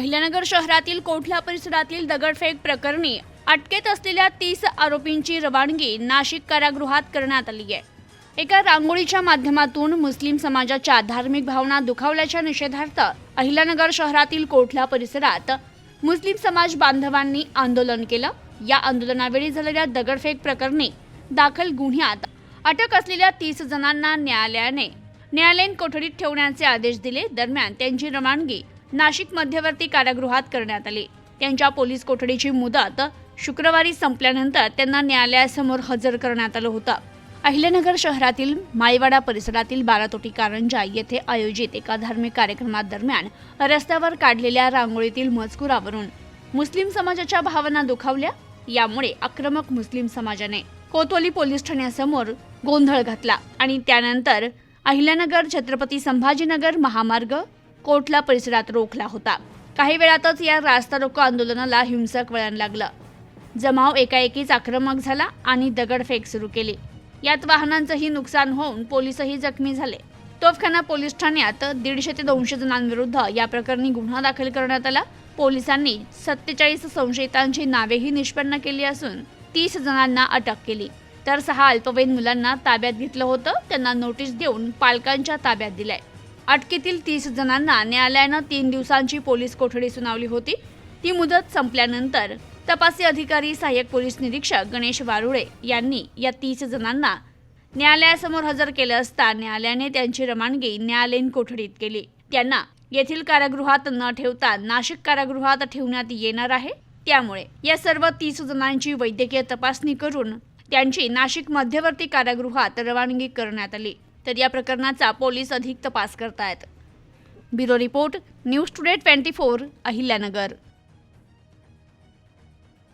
अहिल्यानगर शहरातील कोठला परिसरातील दगडफेक प्रकरणी अटकेत असलेल्या तीस आरोपींची रवानगी नाशिक कारागृहात करण्यात आली आहे. एका रांगोळीच्या माध्यमातून मुस्लिम समाजाच्या धार्मिक भावना दुखावल्याच्या निषेधार्थ अहिल्यानगर शहरातील कोठला परिसरात मुस्लिम समाज बांधवांनी आंदोलन केलं. या आंदोलनावेळी झालेल्या दगडफेक प्रकरणी दाखल गुन्ह्यात अटक असलेल्या तीस जणांना न्यायालयाने न्यायालयीन कोठडीत ठेवण्याचे आदेश दिले. दरम्यान त्यांची रवानगी नाशिक मध्यवर्ती कारागृहात करण्यात आली. त्यांच्या पोलीस कोठडीची मुदत शुक्रवारी संपल्यानंतर त्यांना न्यायालयासमोर हजर करण्यात आलं होतं. अहिल्यानगर शहरातील माईवाडा परिसरातील बारातोटी कारंजा येथे आयोजित एका धार्मिक कार्यक्रमादरम्यान रस्त्यावर काढलेल्या रांगोळीतील मजकुरावरून मुस्लिम समाजाच्या भावना दुखावल्या. यामुळे आक्रमक मुस्लिम समाजाने कोतवाली पोलीस ठाण्यासमोर गोंधळ घातला आणि त्यानंतर अहिल्यानगर छत्रपती संभाजीनगर महामार्ग कोटला परिसरात रोखला होता. काही वेळातच या रास्ता रोको आंदोलनाला हिंसक वळण लागलं. जमाव एकाएकीच आक्रमक झाला आणि दगडफेक सुरू केली. यात वाहनांचंही नुकसान होऊन पोलीसही जखमी झाले. तोफखाना पोलीस ठाण्यात दीडशे ते दोनशे जणांविरुद्ध या प्रकरणी गुन्हा दाखल करण्यात आला. पोलिसांनी सत्तेचाळीस संशयितांची नावेही निष्पन्न केली असून तीस जणांना अटक केली. तर सहा अल्पवयीन मुलांना ताब्यात घेतलं होतं. त्यांना नोटीस देऊन पालकांच्या ताब्यात दिलंय. अटकेतील तीस जणांना न्यायालयानं तीन दिवसांची पोलीस कोठडी सुनावली होती. ती मुदत संपल्यानंतर तपासी अधिकारी सहाय्यक पोलीस निरीक्षक गणेश वारुळे यांनी या तीस जणांना न्यायालयासमोर हजर केलं असता न्यायालयाने त्यांची रमानगी न्यायालयीन कोठडीत केली. त्यांना येथील कारागृहात न ठेवता नाशिक कारागृहात ठेवण्यात येणार आहे. त्यामुळे या सर्व तीस जणांची वैद्यकीय तपासणी करून त्यांची नाशिक मध्यवर्ती कारागृहात रवानगी करण्यात आली. तर या प्रकरणाचा पोलीस अधिक तपास करतायत. Bureau report news today twenty four Ahilyanagar.